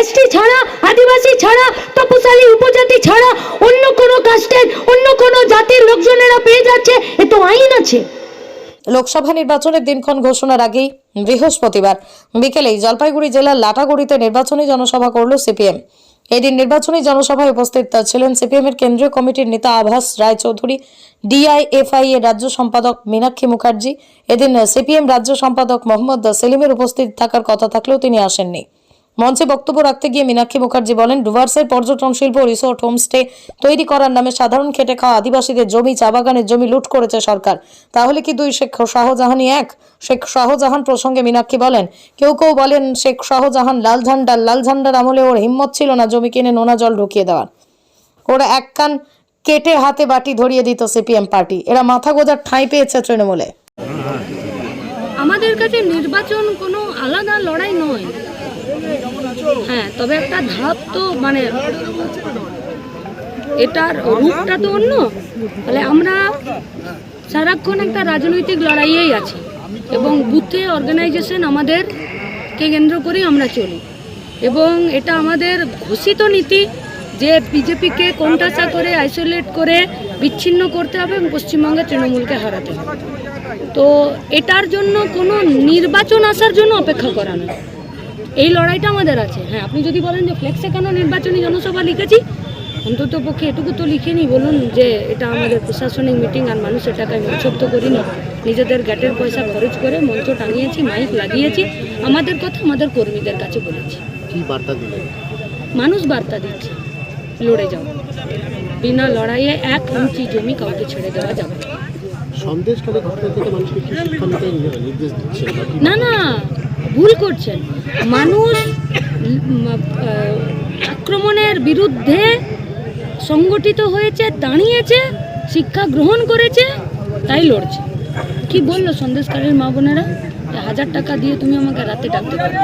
ST ছাড়া, আদিবাসী ছাড়া, তপশালী উপজাতি ছাড়া অন্য কোনো কাস্টের, অন্য কোনো জাতির লোকজনেরা পেয়ে যাচ্ছে, এ তো আইন আছে। লোকসভা নির্বাচনের দিনক্ষণ ঘোষণার আগেই বৃহস্পতিবার বিকেলেই জলপাইগুড়ি জেলার লাটাগুড়িতে নির্বাচনী জনসভা করল সিপিএম। এদিন নির্বাচনী জনসভায় উপস্থিত ছিলেন সিপিএম এর কেন্দ্রীয় কমিটির নেতা আভাস রায়চৌধুরী, ডিআইএফআই এর রাজ্য সম্পাদক মীনাক্ষী মুখার্জি। এদিন সিপিএম রাজ্য সম্পাদক মোহাম্মদ সেলিমের উপস্থিত থাকার কথা থাকলেও তিনি আসেননি। মঞ্চে বক্তব্য রাখতে গিয়ে মীনাক্ষী মুখার্জি বলেন, ডুভার্সের পর্যটন শিল্প, রিসোর্ট, হোমস্টে তৈরি করার নামে সাধারণ খেটে খাওয়া আদিবাসীদের জমি, চা বাগানের জমি লুট করেছে সরকার। তাহলে কি দুই শেখ শাহজাহানই এক? শেখ শাহজাহান প্রসঙ্গে মীনাক্ষী বলেন, কেউ কেউ বলেন শেখ শাহজাহান লাল ঝান্ডার লাল ঝান্ডার আমলে ওর হিম্মত ছিল না জমি কিনে নোনা জল ঢুকিয়ে দেওয়ার। ওরা এক কান কেটে হাতে বাটি ধরিয়ে দিত সিপিএম পার্টি। এরা মাথা গোজার ঠাঁই পেয়েছে তৃণমূলে। আমাদের কাছে নির্বাচন কোনো আলাদা লড়াই নয়। হ্যাঁ তবে একটা ধাপ তো মানে এটার রূপটা তো অন্য। তাহলে আমরা সারাক্ষণ একটা রাজনৈতিক লড়াইয়েই আছি এবং বুথে অর্গানাইজেশন আমাদেরকে কেন্দ্র করেই আমরা চলি। এবং এটা আমাদের ঘোষিত নীতি যে বিজেপিকে কোণঠাসা করে আইসোলেট করে বিচ্ছিন্ন করতে হবে এবং পশ্চিমবঙ্গে তৃণমূলকে হারাতে হবে। তো এটার জন্য কোনো নির্বাচন আসার জন্য অপেক্ষা করা নয়। এই লড়াইটা আমাদের আছে। হ্যাঁ আপনি যদি বলেন যে ফ্লেক্সে কেন নির্বাচনী জনসভা লিখেছি অন্তত পক্ষে এটুকু তো লিখে নি বলুন যে এটা আমাদের প্রশাসনিক মিটিং আর মানুষের টাকায় মঞ্চব তো করিনি। নিজেদের গ্যাটের পয়সা খরচ করে মঞ্চ টাঙিয়েছি মাইক লাগিয়েছি। আমাদের কথা আমাদের কর্মীদের কাছে বলেছি। কি বার্তা দিলেন? মানুষ বার্তা দিচ্ছে লড়ে যাও। বিনা লড়াইয়ে এক ইঞ্চি জমি কাউকে ছেড়ে দেওয়া যাবে না না। ভুল করছেন। মানুষ আক্রমণের বিরুদ্ধে সংগঠিত হয়েছে, দাঁড়িয়েছে, শিক্ষা গ্রহণ করেছে, তাই লড়ছে। কি বলল সন্দেশকারীর মা বোনেরা? হাজার টাকা দিয়ে তুমি আমাকে রাতে ডাকতে পারো